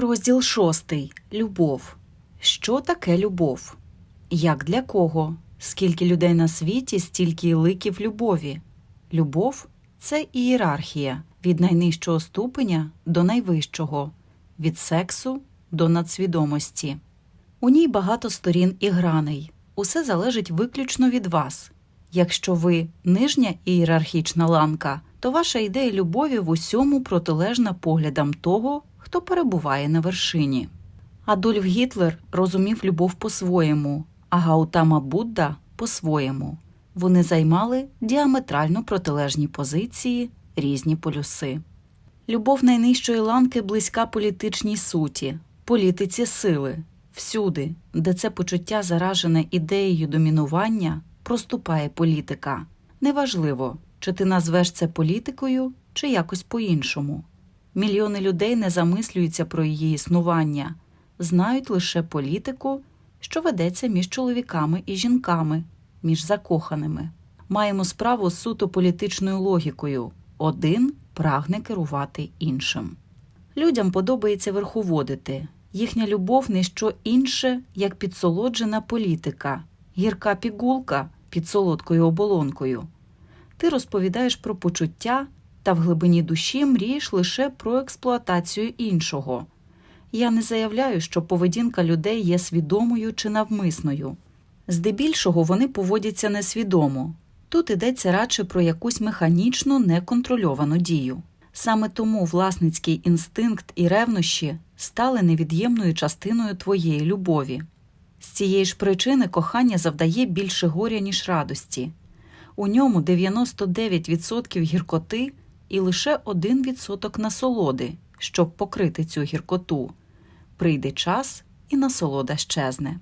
Розділ шостий. Любов. Що таке любов? Як для кого? Скільки людей на світі, стільки й ликів любові. Любов це ієрархія від найнижчого ступеня до найвищого, від сексу до надсвідомості. У ній багато сторін і граней. Усе залежить виключно від вас. Якщо ви нижня ієрархічна ланка, то ваша ідея любові в усьому протилежна поглядам того, хто перебуває на вершині. Адольф Гітлер розумів любов по-своєму, а Гаутама Будда по-своєму. Вони займали діаметрально протилежні позиції, різні полюси. Любов найнижчої ланки близька політичній суті, політиці сили. Всюди, де це почуття заражене ідеєю домінування, проступає політика. Неважливо, чи ти назвеш це політикою, чи якось по-іншому. Мільйони людей не замислюються про її існування, знають лише політику, що ведеться між чоловіками і жінками, між закоханими. Маємо справу з суто політичною логікою один прагне керувати іншим. Людям подобається верховодити. Їхня любов не що інше, як підсолоджена політика, гірка пігулка під солодкою оболонкою. Ти розповідаєш про почуття та в глибині душі мрієш лише про експлуатацію іншого. Я не заявляю, що поведінка людей є свідомою чи навмисною. Здебільшого вони поводяться несвідомо. Тут йдеться радше про якусь механічну неконтрольовану дію. Саме тому власницький інстинкт і ревнощі стали невід'ємною частиною твоєї любові. З цієї ж причини кохання завдає більше горя, ніж радості. У ньому 99% гіркоти і лише 1% насолоди, щоб покрити цю гіркоту. Прийде час і насолода щезне.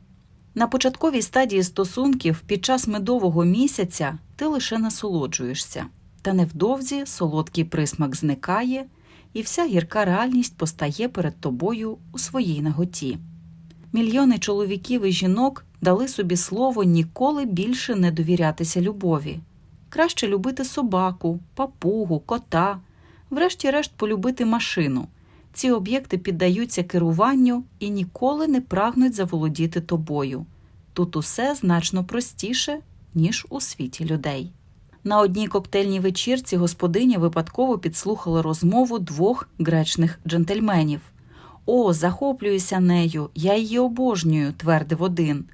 На початковій стадії стосунків під час медового місяця ти лише насолоджуєшся, та невдовзі солодкий присмак зникає, і вся гірка реальність постає перед тобою у своїй наготі. Мільйони чоловіків і жінок дали собі слово ніколи більше не довірятися любові. Краще любити собаку, папугу, кота, врешті-решт полюбити машину. Ці об'єкти піддаються керуванню і ніколи не прагнуть заволодіти тобою. Тут усе значно простіше, ніж у світі людей. На одній коктейльній вечірці господиня випадково підслухала розмову двох гречних джентльменів. О, захоплююся нею, я її обожнюю, твердив один.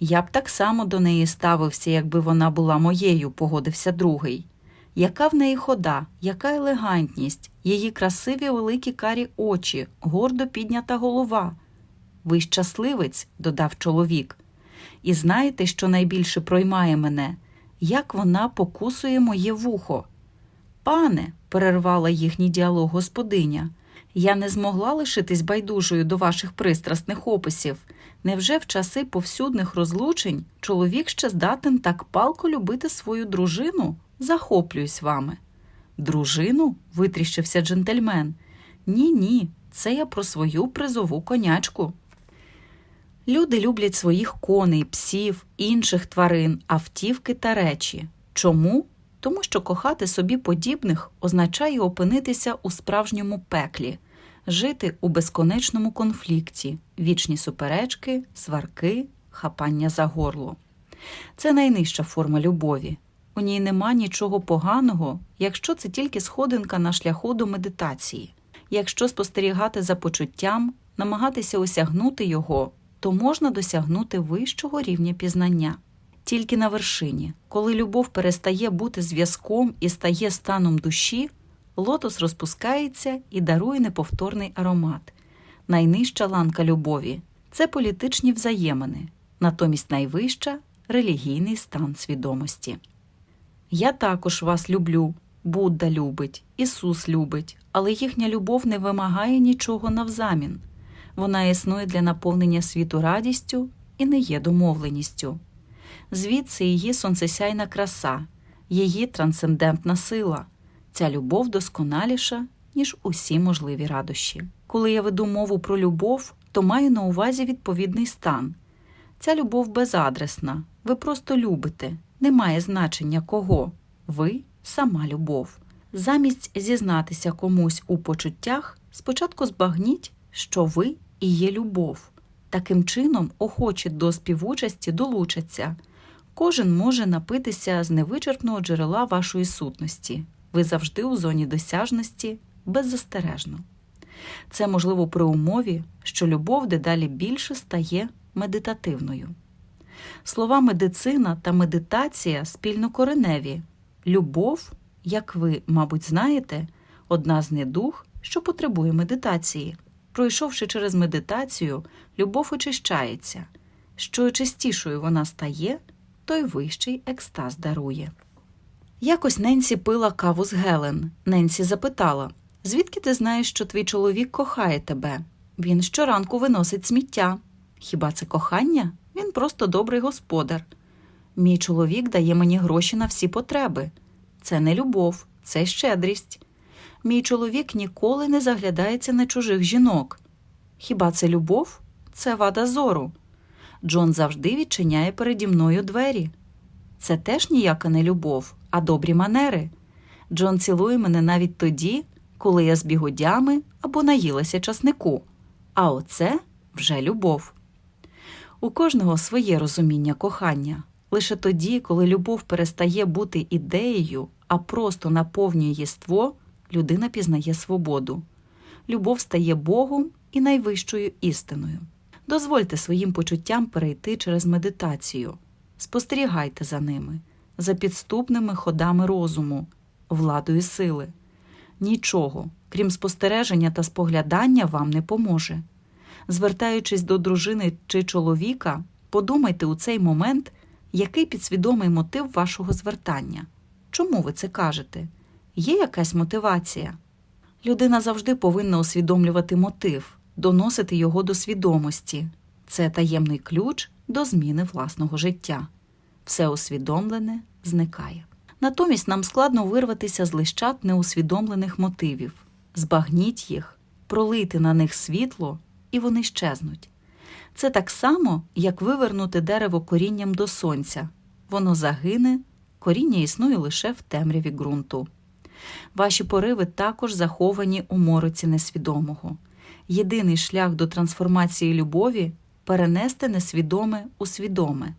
Я б так само до неї ставився, якби вона була моєю, погодився другий. Яка в неї хода, яка елегантність, її красиві великі карі очі, гордо піднята голова. Ви щасливець, додав чоловік. І знаєте, що найбільше проймає мене, як вона покусує моє вухо. Пане, перервала їхній діалог господиня, я не змогла лишитись байдужою до ваших пристрасних описів. Невже в часи повсюдних розлучень чоловік ще здатен так палко любити свою дружину? Захоплююсь вами. Дружину? витріщився джентльмен. Ні, ні, це я про свою призову конячку. Люди люблять своїх коней, псів, інших тварин, автівки та речі. Чому? Тому що кохати собі подібних означає опинитися у справжньому пеклі, жити у безконечному конфлікті, вічні суперечки, сварки, хапання за горло. Це найнижча форма любові. У ній нема нічого поганого, якщо це тільки сходинка на шляху до медитації. Якщо спостерігати за почуттям, намагатися осягнути його, то можна досягнути вищого рівня пізнання. Тільки на вершині, коли любов перестає бути зв'язком і стає станом душі, лотос розпускається і дарує неповторний аромат. Найнижча ланка любові це політичні взаємини, натомість найвища релігійний стан свідомості. Я також вас люблю, Будда любить, Ісус любить, але їхня любов не вимагає нічого навзамін. Вона існує для наповнення світу радістю і не є домовленістю. Звідси її сонцесяйна краса, її трансцендентна сила. Ця любов досконаліша, ніж усі можливі радощі. Коли я веду мову про любов, то маю на увазі відповідний стан. Ця любов безадресна, ви просто любите, немає значення кого. Ви сама любов. Замість зізнатися комусь у почуттях, спочатку збагніть, що ви і є любов. Таким чином, охочі до співучасті долучаться. Кожен може напитися з невичерпного джерела вашої сутності. Ви завжди у зоні досяжності беззастережно. Це можливо при умові, що любов дедалі більше стає медитативною. Слова медицина та медитація спільнокореневі. Любов, як ви, мабуть, знаєте, одна з недуг, що потребує медитації. Пройшовши через медитацію, любов очищається. Що частішою вона стає, той вищий екстаз дарує. Якось Ненсі пила каву з Гелен. Ненсі запитала Звідки ти знаєш, що твій чоловік кохає тебе? Він щоранку виносить сміття. Хіба це кохання? Він просто добрий господар. Мій чоловік дає мені гроші на всі потреби. Це не любов, це щедрість. Мій чоловік ніколи не заглядається на чужих жінок. Хіба це любов? Це вада зору. Джон завжди відчиняє переді мною двері. Це теж ніяка не любов, а добрі манери. Джон цілує мене навіть тоді, коли я з бігудями або наїлася часнику. А оце вже любов. У кожного своє розуміння кохання. Лише тоді, коли любов перестає бути ідеєю, а просто наповнює єство, людина пізнає свободу. Любов стає Богом і найвищою істиною. Дозвольте своїм почуттям перейти через медитацію. Спостерігайте за ними, за підступними ходами розуму, владою сили. Нічого, крім спостереження та споглядання, вам не поможе. Звертаючись до дружини чи чоловіка, подумайте у цей момент, який підсвідомий мотив вашого звертання. Чому ви це кажете? Є якась мотивація? Людина завжди повинна усвідомлювати мотив, доносити його до свідомості. Це таємний ключ до зміни власного життя. Все усвідомлене зникає. Натомість нам складно вирватися з лищат неусвідомлених мотивів, збагніть їх, пролити на них світло, і вони щезнуть. Це так само, як вивернути дерево корінням до сонця. Воно загине, коріння існує лише в темряві ґрунту. Ваші пориви також заховані у мороці несвідомого. Єдиний шлях до трансформації любові перенести несвідоме у свідоме,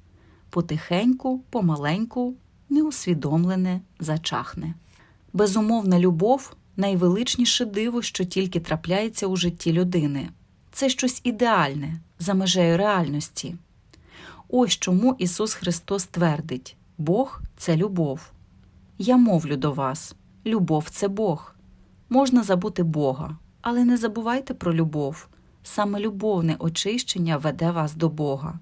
потихеньку, помаленьку, неусвідомлене зачахне. Безумовна любов найвеличніше диво, що тільки трапляється у житті людини. Це щось ідеальне, за межею реальності. Ось чому Ісус Христос твердить: Бог це любов. Я мовлю до вас, любов це Бог. Можна забути Бога, але не забувайте про любов. Саме любовне очищення веде вас до Бога.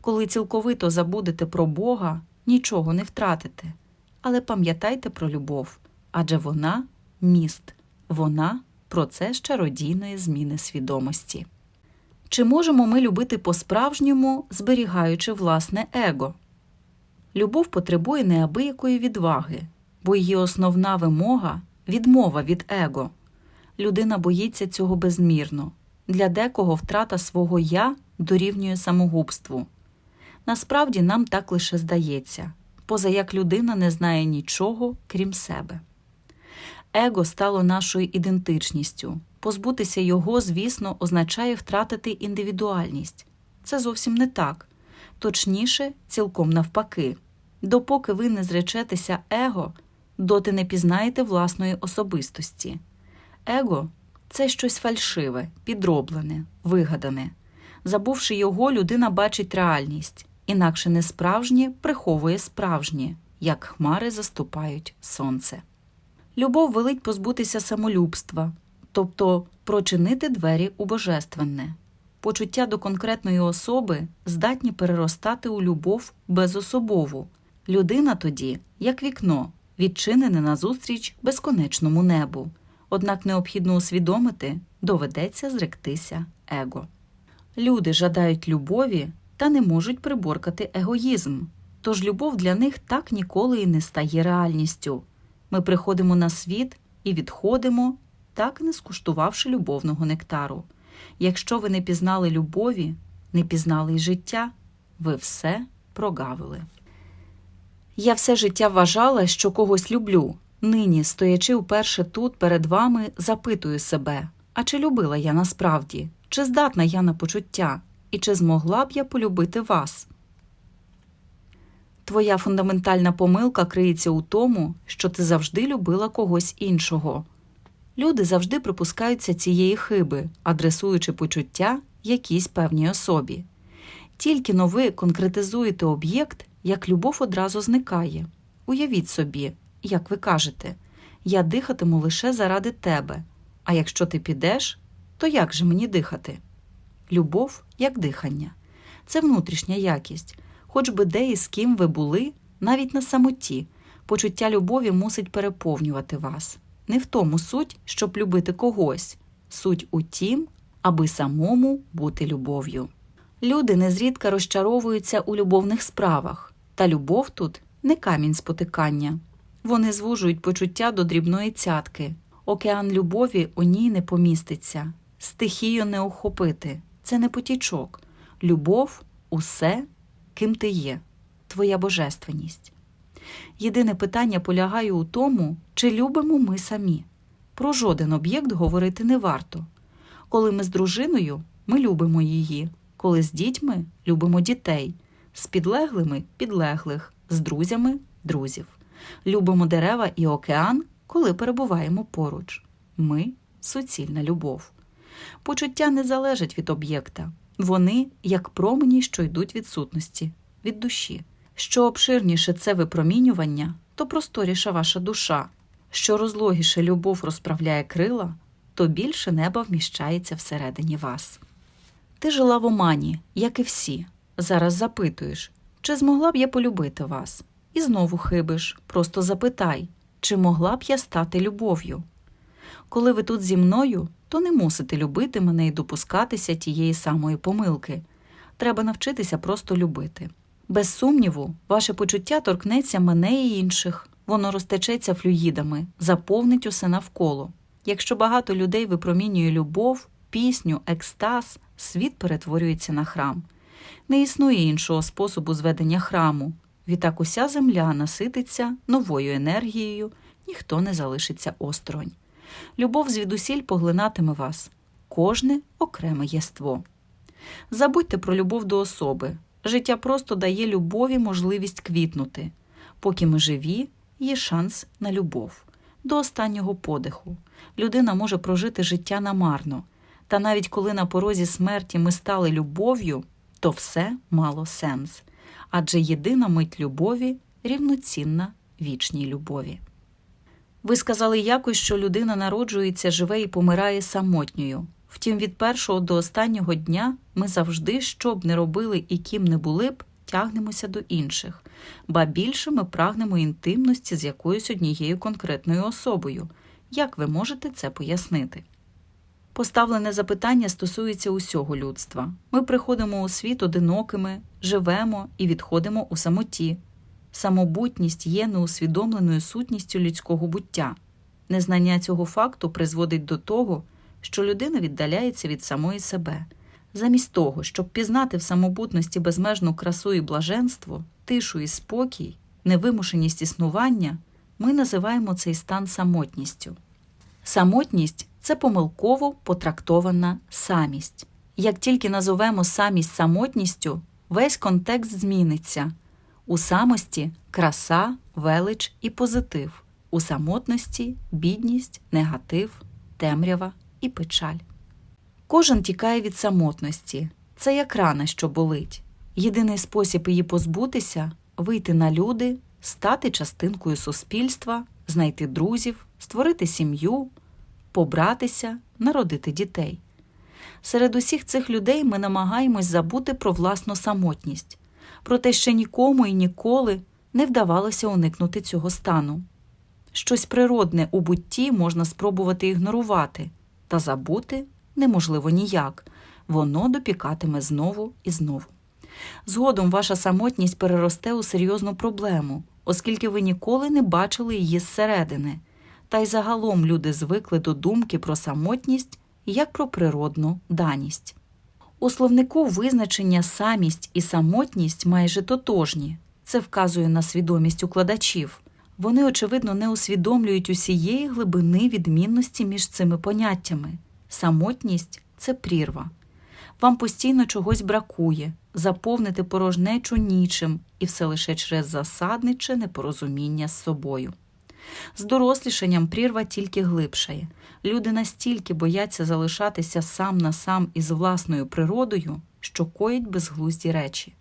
Коли цілковито забудете про Бога, нічого не втратите. Але пам'ятайте про любов, адже вона міст, вона процес чародійної зміни свідомості. Чи можемо ми любити по-справжньому, зберігаючи власне его? Любов потребує неабиякої відваги, бо її основна вимога відмова від его. Людина боїться цього безмірно. Для декого втрата свого я дорівнює самогубству. Насправді нам так лише здається, поза як людина не знає нічого, крім себе. Его стало нашою ідентичністю. Позбутися його, звісно, означає втратити індивідуальність. Це зовсім не так. Точніше, цілком навпаки. Допоки ви не зречетеся его, доти не пізнаєте власної особистості. Его це щось фальшиве, підроблене, вигадане. Забувши його, людина бачить реальність, інакше несправжнє приховує справжнє, як хмари заступають сонце. Любов велить позбутися самолюбства, тобто прочинити двері у божественне. Почуття до конкретної особи здатні переростати у любов безособову. Людина тоді, як вікно, відчинене назустріч безконечному небу. Однак необхідно усвідомити, доведеться зректися его. Люди жадають любові та не можуть приборкати егоїзм, тож любов для них так ніколи і не стає реальністю. Ми приходимо на світ і відходимо, так не скуштувавши любовного нектару. Якщо ви не пізнали любові, не пізнали й життя, ви все прогавили. Я все життя вважала, що когось люблю. Нині, стоячи вперше тут перед вами, запитую себе, А чи любила я насправді? Чи здатна я на почуття? І чи змогла б я полюбити вас? Твоя фундаментальна помилка криється у тому, що ти завжди любила когось іншого. Люди завжди припускаються цієї хиби, адресуючи почуття якійсь певній особі. Тільки но ви конкретизуєте об'єкт, як любов одразу зникає. Уявіть собі, як ви кажете, я дихатиму лише заради тебе, а якщо ти підеш, то як же мені дихати? Любов як дихання. Це внутрішня якість. Хоч би де і з ким ви були, навіть на самоті, почуття любові мусить переповнювати вас. Не в тому суть, щоб любити когось, суть у тім, аби самому бути любов'ю. Люди незрідка розчаровуються у любовних справах, та любов тут не камінь спотикання. Вони звужують почуття до дрібної цятки. Океан любові у ній не поміститься, стихію не охопити. Це не потічок. Любов усе, ким ти є, твоя божественність. Єдине питання полягає у тому, чи любимо ми самі. Про жоден об'єкт говорити не варто. Коли ми з дружиною, ми любимо її, коли з дітьми любимо дітей, з підлеглими підлеглих, з друзями друзів. Любимо дерева і океан, коли перебуваємо поруч. Ми суцільна любов. Почуття не залежать від об'єкта. Вони як промені, що йдуть від сутності, від душі. Що обширніше це випромінювання, то просторіша ваша душа. Що розлогіше любов розправляє крила, то більше неба вміщається всередині вас. Ти жила в омані, як і всі. Зараз запитуєш, чи змогла б я полюбити вас? І знову хибиш, просто запитай, чи могла б я стати любов'ю? Коли ви тут зі мною, то не мусите любити мене і допускатися тієї самої помилки. Треба навчитися просто любити. Без сумніву, ваше почуття торкнеться мене і інших, воно розтечеться флюїдами, заповнить усе навколо. Якщо багато людей випромінює любов, пісню, екстаз, світ перетворюється на храм. Не існує іншого способу зведення храму. Відтак уся земля насититься новою енергією, ніхто не залишиться осторонь. Любов звідусіль поглинатиме вас, кожне окреме єство. Забудьте про любов до особи. Життя просто дає любові можливість квітнути. Поки ми живі, є шанс на любов. До останнього подиху. Людина може прожити життя намарно. Та навіть коли на порозі смерті ми стали любов'ю, то все мало сенс. Адже єдина мить любові рівноцінна вічній любові. Ви сказали якось, що людина народжується, живе і помирає самотньою. Втім, від першого до останнього дня ми завжди, що б не робили і ким не були б, тягнемося до інших, ба більше ми прагнемо інтимності з якоюсь однією конкретною особою. Як ви можете це пояснити? Поставлене запитання стосується усього людства. Ми приходимо у світ одинокими, живемо і відходимо у самоті. Самобутність є неусвідомленою сутністю людського буття. Незнання цього факту призводить до того, що людина віддаляється від самої себе. Замість того, щоб пізнати в самобутності безмежну красу і блаженство, тишу і спокій, невимушеність існування, ми називаємо цей стан самотністю. Самотність це помилково потрактована самість. Як тільки назовемо самість самотністю, весь контекст зміниться. У самості краса, велич і позитив, у самотності бідність, негатив, темрява і печаль. Кожен тікає від самотності. Це як рана, що болить. Єдиний спосіб її позбутися вийти на люди, стати частинкою суспільства, знайти друзів, створити сім'ю, побратися, народити дітей. Серед усіх цих людей ми намагаємось забути про власну самотність, проте ще нікому і ніколи не вдавалося уникнути цього стану. Щось природне у бутті можна спробувати ігнорувати, та забути неможливо ніяк, воно допікатиме знову і знову. Згодом ваша самотність переросте у серйозну проблему, оскільки ви ніколи не бачили її зсередини, та й загалом люди звикли до думки про самотність як про природну даність. У словнику визначення самість і самотність майже тотожні. Це вказує на свідомість укладачів. Вони, очевидно, не усвідомлюють усієї глибини відмінності між цими поняттями. Самотність це прірва. Вам постійно чогось бракує, заповнити порожнечу нічим, і все лише через засадниче непорозуміння з собою. З дорослішанням прірва тільки глибшає. Люди настільки бояться залишатися сам на сам із власною природою, що коїть безглузді речі.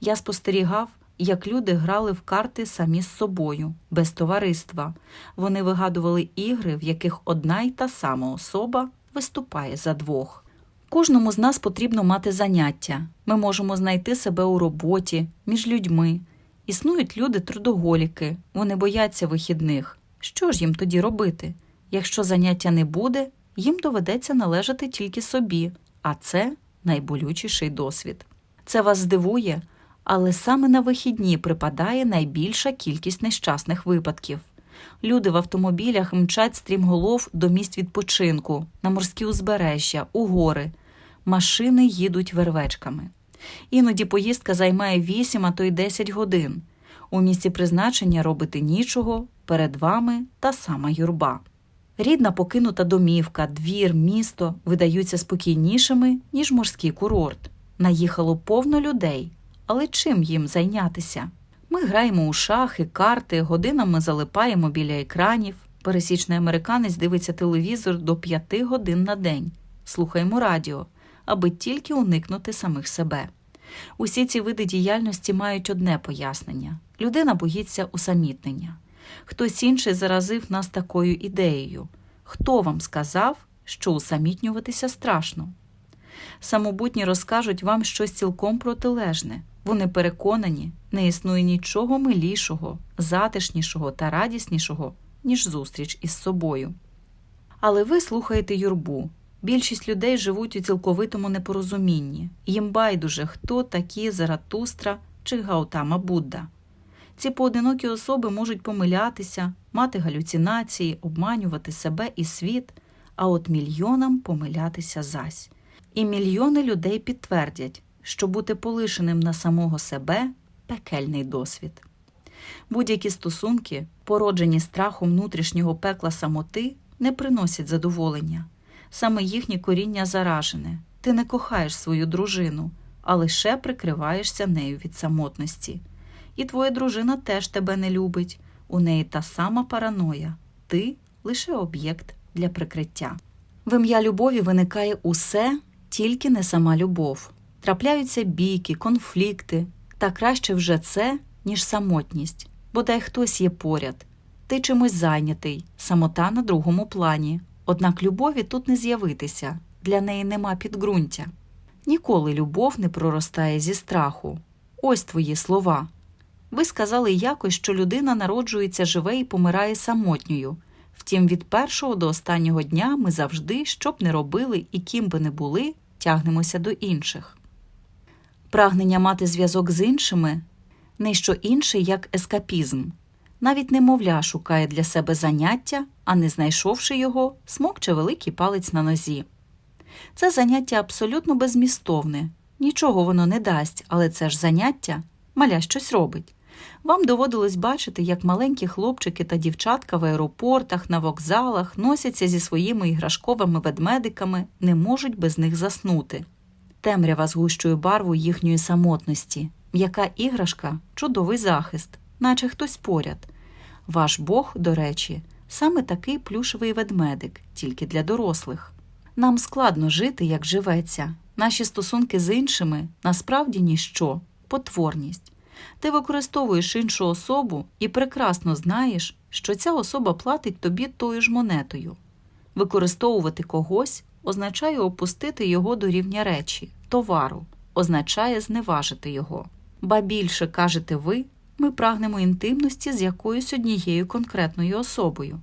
Я спостерігав, як люди грали в карти самі з собою, без товариства. Вони вигадували ігри, в яких одна й та сама особа виступає за двох. Кожному з нас потрібно мати заняття. Ми можемо знайти себе у роботі, між людьми. Існують люди трудоголіки, вони бояться вихідних. Що ж їм тоді робити? Якщо заняття не буде, їм доведеться належати тільки собі, а це найболючіший досвід. Це вас здивує, але саме на вихідні припадає найбільша кількість нещасних випадків. Люди в автомобілях мчать стрімголов до місць відпочинку, на морські узбережжя, у гори. Машини їдуть вервечками. Іноді поїздка займає 8, а то й 10 годин. У місці призначення робити нічого, перед вами та сама юрба. Рідна покинута домівка, двір, місто видаються спокійнішими, ніж морський курорт. Наїхало повно людей, але чим їм зайнятися? Ми граємо у шахи, карти, годинами залипаємо біля екранів. Пересічний американець дивиться телевізор до 5 годин на день, слухаємо радіо, аби тільки уникнути самих себе. Усі ці види діяльності мають одне пояснення людина боїться усамітнення. Хтось інший заразив нас такою ідеєю. Хто вам сказав, що усамітнюватися страшно? Самобутні розкажуть вам щось цілком протилежне. Вони переконані, не існує нічого милішого, затишнішого та радіснішого, ніж зустріч із собою. Але ви слухаєте юрбу. Більшість людей живуть у цілковитому непорозумінні, їм байдуже, хто такі Заратустра чи Гаутама Будда. Ці поодинокі особи можуть помилятися, мати галюцинації, обманювати себе і світ, а от мільйонам помилятися зась. І мільйони людей підтвердять, що бути полишеним на самого себе пекельний досвід. Будь-які стосунки, породжені страхом внутрішнього пекла самоти, не приносять задоволення. Саме їхнє коріння заражене. Ти не кохаєш свою дружину, а лише прикриваєшся нею від самотності. І твоя дружина теж тебе не любить. У неї та сама параноя, ти лише об'єкт для прикриття. В ім'я любові виникає усе, тільки не сама любов. Трапляються бійки, конфлікти, та краще вже це, ніж самотність, бодай хтось є поряд. Ти чимось зайнятий, самота на другому плані. Однак любові тут не з'явитися, для неї нема підґрунтя. Ніколи любов не проростає зі страху. Ось твої слова. Ви сказали якось, що людина народжується живе і помирає самотньою. Втім, від першого до останнього дня ми завжди, що б не робили і ким би не були, тягнемося до інших. Прагнення мати зв'язок з іншими не що інше, як ескапізм. Навіть немовля шукає для себе заняття, а не знайшовши його, смокче великий палець на нозі. Це заняття абсолютно безмістовне, нічого воно не дасть, але це ж заняття маля щось робить. Вам доводилось бачити, як маленькі хлопчики та дівчатка в аеропортах, на вокзалах носяться зі своїми іграшковими ведмедиками, не можуть без них заснути. Темрява згущує барву їхньої самотності, м'яка іграшка чудовий захист, наче хтось поряд. Ваш Бог, до речі, саме такий плюшевий ведмедик, тільки для дорослих. Нам складно жити, як живеться. Наші стосунки з іншими насправді ніщо, потворність. Ти використовуєш іншу особу і прекрасно знаєш, що ця особа платить тобі тою ж монетою. Використовувати когось означає опустити його до рівня речі, товару, означає зневажити його. Ба більше кажете ви, ми прагнемо інтимності з якоюсь однією конкретною особою.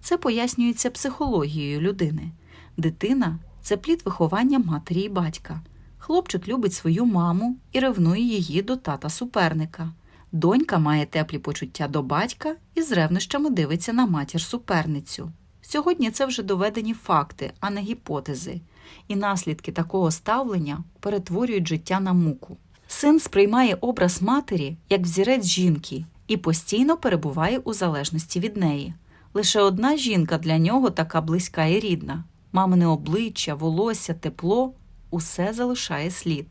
Це пояснюється психологією людини. Дитина це плід виховання матері і батька. Хлопчик любить свою маму і ревнує її до тата суперника. Донька має теплі почуття до батька і з ревнощами дивиться на матір суперницю. Сьогодні це вже доведені факти, а не гіпотези, і наслідки такого ставлення перетворюють життя на муку. Син сприймає образ матері як взірець жінки і постійно перебуває у залежності від неї. Лише одна жінка для нього така близька і рідна мамине обличчя, волосся, тепло усе залишає слід.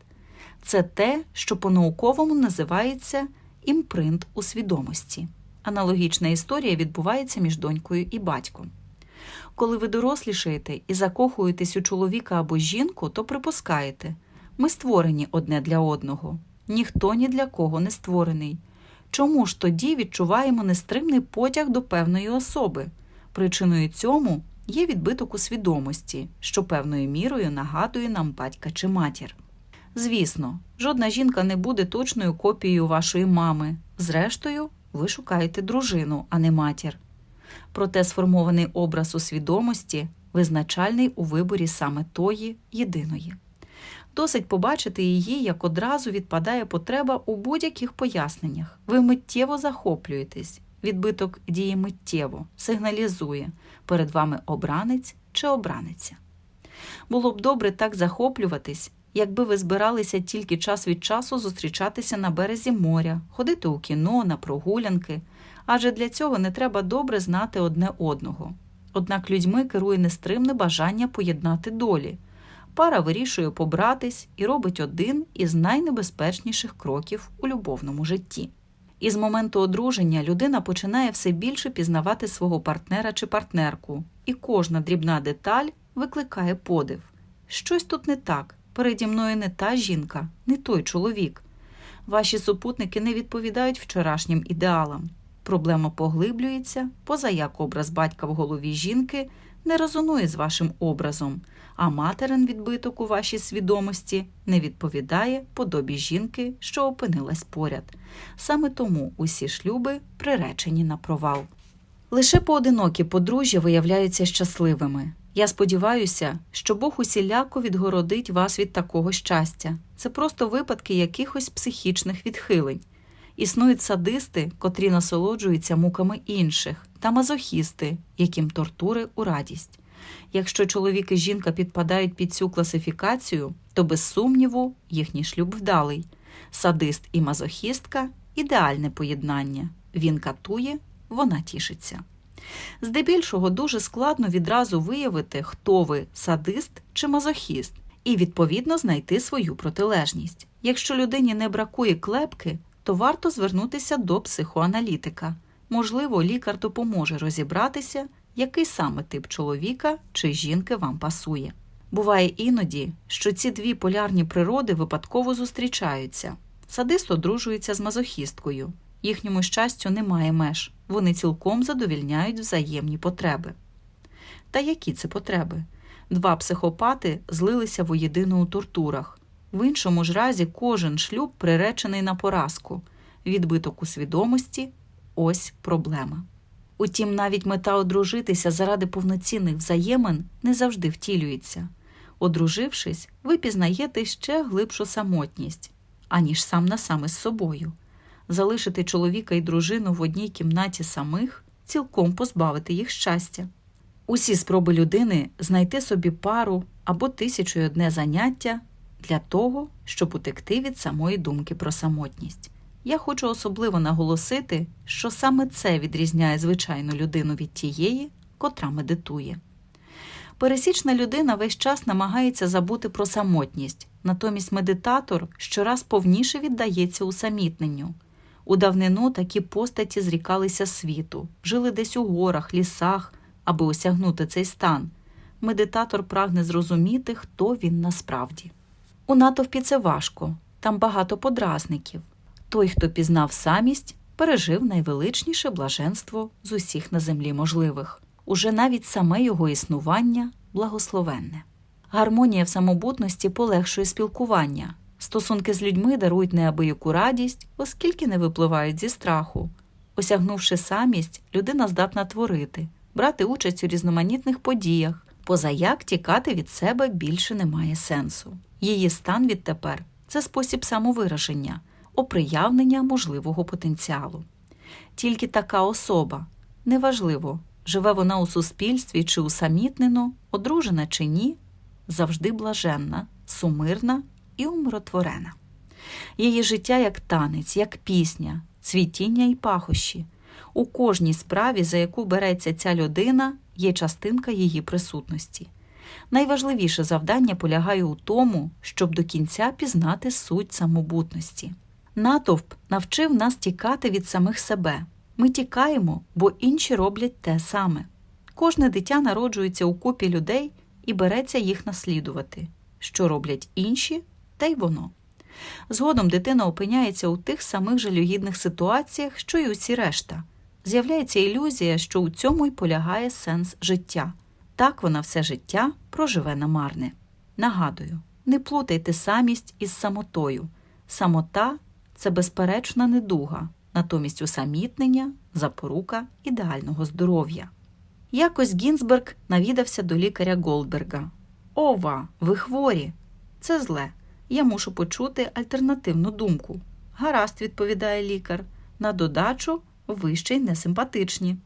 Це те, що по-науковому називається імпринт у свідомості. Аналогічна історія відбувається між донькою і батьком. Коли ви дорослішаєте і закохуєтесь у чоловіка або жінку, то припускаєте, ми створені одне для одного, ніхто ні для кого не створений. Чому ж тоді відчуваємо нестримний потяг до певної особи? Причиною цьому є відбиток у свідомості, що певною мірою нагадує нам батька чи матір. Звісно, жодна жінка не буде точною копією вашої мами. Зрештою, ви шукаєте дружину, а не матір. Проте сформований образ у свідомості визначальний у виборі саме тої єдиної. Досить побачити її, як одразу відпадає потреба у будь-яких поясненнях. Ви миттєво захоплюєтесь, відбиток діє миттєво, сигналізує перед вами обранець чи обраниця. Було б добре так захоплюватись, якби ви збиралися тільки час від часу зустрічатися на березі моря, ходити у кіно, на прогулянки, адже для цього не треба добре знати одне одного. Однак людьми керує нестримне бажання поєднати долі. Пара вирішує побратись і робить один із найнебезпечніших кроків у любовному житті. І з моменту одруження людина починає все більше пізнавати свого партнера чи партнерку, і кожна дрібна деталь викликає подив. Щось тут не так. Переді мною не та жінка, не той чоловік. Ваші супутники не відповідають вчорашнім ідеалам. Проблема поглиблюється, поза як образ батька в голові жінки не резонує з вашим образом, а материн відбиток у вашій свідомості не відповідає подобі жінки, що опинилась поряд. Саме тому усі шлюби приречені на провал. Лише поодинокі подружжя виявляються щасливими. Я сподіваюся, що Бог усіляко відгородить вас від такого щастя. Це просто випадки якихось психічних відхилень. Існують садисти, котрі насолоджуються муками інших, та мазохісти, яким тортури у радість. Якщо чоловік і жінка підпадають під цю класифікацію, то без сумніву їхній шлюб вдалий. Садист і мазохістка ідеальне поєднання. Він катує, вона тішиться. Здебільшого дуже складно відразу виявити, хто ви садист чи мазохіст, і відповідно знайти свою протилежність. Якщо людині не бракує клепки, то варто звернутися до психоаналітика. Можливо, лікар допоможе розібратися, який саме тип чоловіка чи жінки вам пасує. Буває іноді, що ці дві полярні природи випадково зустрічаються. Садист одружується з мазохісткою. Їхньому щастю немає меж, вони цілком задовільняють взаємні потреби. Та які це потреби? Два психопати злилися воєдино у тортурах. В іншому ж разі кожен шлюб приречений на поразку, відбиток у свідомості ось проблема. Утім, навіть мета одружитися заради повноцінних взаємин не завжди втілюється. Одружившись, ви пізнаєте ще глибшу самотність, аніж сам на саме з собою. Залишити чоловіка і дружину в одній кімнаті самих, цілком позбавити їх щастя. Усі спроби людини знайти собі пару або тисячу й одне заняття для того, щоб утекти від самої думки про самотність. Я хочу особливо наголосити, що саме це відрізняє звичайну людину від тієї, котра медитує. Пересічна людина весь час намагається забути про самотність, натомість медитатор щораз повніше віддається усамітненню. У давнину такі постаті зрікалися світу, жили десь у горах, лісах, аби осягнути цей стан. Медитатор прагне зрозуміти, хто він насправді. У натовпі це важко, там багато подразників. Той, хто пізнав самість, пережив найвеличніше блаженство з усіх на землі можливих. Уже навіть саме його існування благословенне. Гармонія в самобутності полегшує спілкування. Стосунки з людьми дарують неабияку радість, оскільки не випливають зі страху. Осягнувши самість, людина здатна творити, брати участь у різноманітних подіях, позаяк тікати від себе більше немає сенсу. Її стан відтепер це спосіб самовираження, оприявнення можливого потенціалу. Тільки така особа, неважливо, живе вона у суспільстві чи усамітнено, одружена чи ні, завжди блаженна, сумирна і умиротворена. Її життя як танець, як пісня, цвітіння і пахощі. У кожній справі, за яку береться ця людина, є частинка її присутності. Найважливіше завдання полягає у тому, щоб до кінця пізнати суть самобутності. Натовп навчив нас тікати від самих себе. Ми тікаємо, бо інші роблять те саме. Кожне дитя народжується у купі людей і береться їх наслідувати. Що роблять інші, те й воно. Згодом дитина опиняється у тих самих жалюгідних ситуаціях, що й усі решта. З'являється ілюзія, що у цьому й полягає сенс життя. Так вона все життя проживе намарне. Нагадую, не плутайте самість із самотою. Самота це безперечна недуга, натомість усамітнення, запорука ідеального здоров'я. Якось Гінзберг навідався до лікаря Голдберга. Ова, ви хворі. Це зле. Я мушу почути альтернативну думку. Гаразд, відповідає лікар. На додачу ви ще й несимпатичні.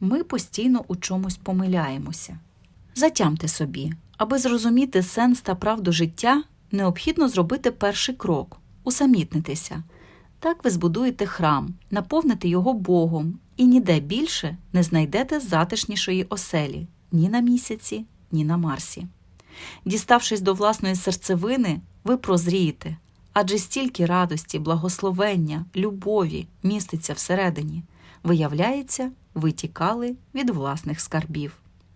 Ми постійно у чомусь помиляємося. Затямте собі, аби зрозуміти сенс та правду життя, необхідно зробити перший крок усамітнитися. Так ви збудуєте храм, наповните його Богом, і ніде більше не знайдете затишнішої оселі ні на місяці, ні на Марсі. Діставшись до власної серцевини, ви прозрієте, адже стільки радості, благословення, любові міститься всередині. Виявляється, ви тікали від власних скарбів.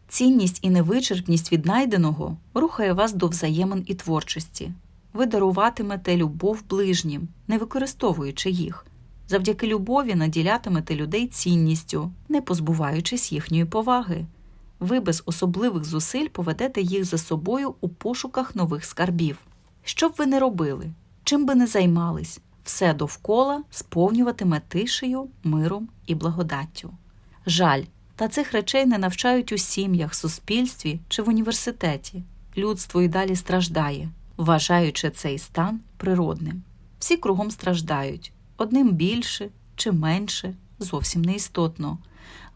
Цінність і невичерпність віднайденого рухає вас до взаємин і творчості. Ви даруватимете любов ближнім, не використовуючи їх. Завдяки любові наділятимете людей цінністю, не позбуваючись їхньої поваги. Ви без особливих зусиль поведете їх за собою у пошуках нових скарбів. Що б ви не робили, чим би не займались, все довкола сповнюватиме тишею, миром і благодаттю. Жаль, та цих речей не навчають у сім'ях, суспільстві чи в університеті. Людство і далі страждає, вважаючи цей стан природним. Всі кругом страждають, одним більше чи менше, зовсім неістотно.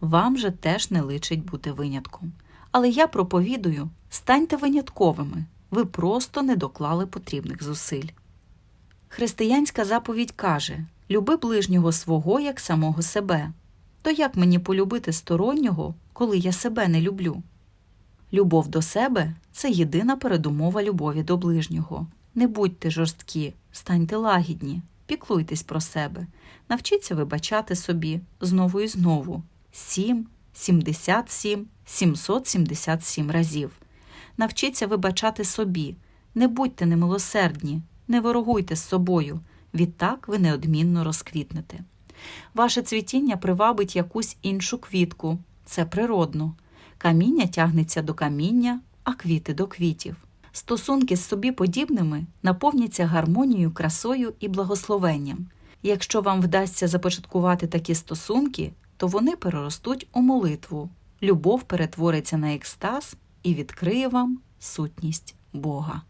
Вам же теж не личить бути винятком. Але я проповідую: станьте винятковими, ви просто не доклали потрібних зусиль. Християнська заповідь каже люби ближнього свого як самого себе. То як мені полюбити стороннього, коли я себе не люблю? Любов до себе це єдина передумова любові до ближнього. Не будьте жорсткі, станьте лагідні, піклуйтесь про себе, навчіться вибачати собі знову і знову 7, 77, 777 разів. Навчіться вибачати собі, не будьте немилосердні, не ворогуйте з собою, відтак ви неодмінно розквітнете. Ваше цвітіння привабить якусь іншу квітку, це природно. Каміння тягнеться до каміння, а квіти до квітів. Стосунки з собі подібними наповняться гармонією, красою і благословенням. Якщо вам вдасться започаткувати такі стосунки, то вони переростуть у молитву. Любов перетвориться на екстаз і відкриє вам сутність Бога.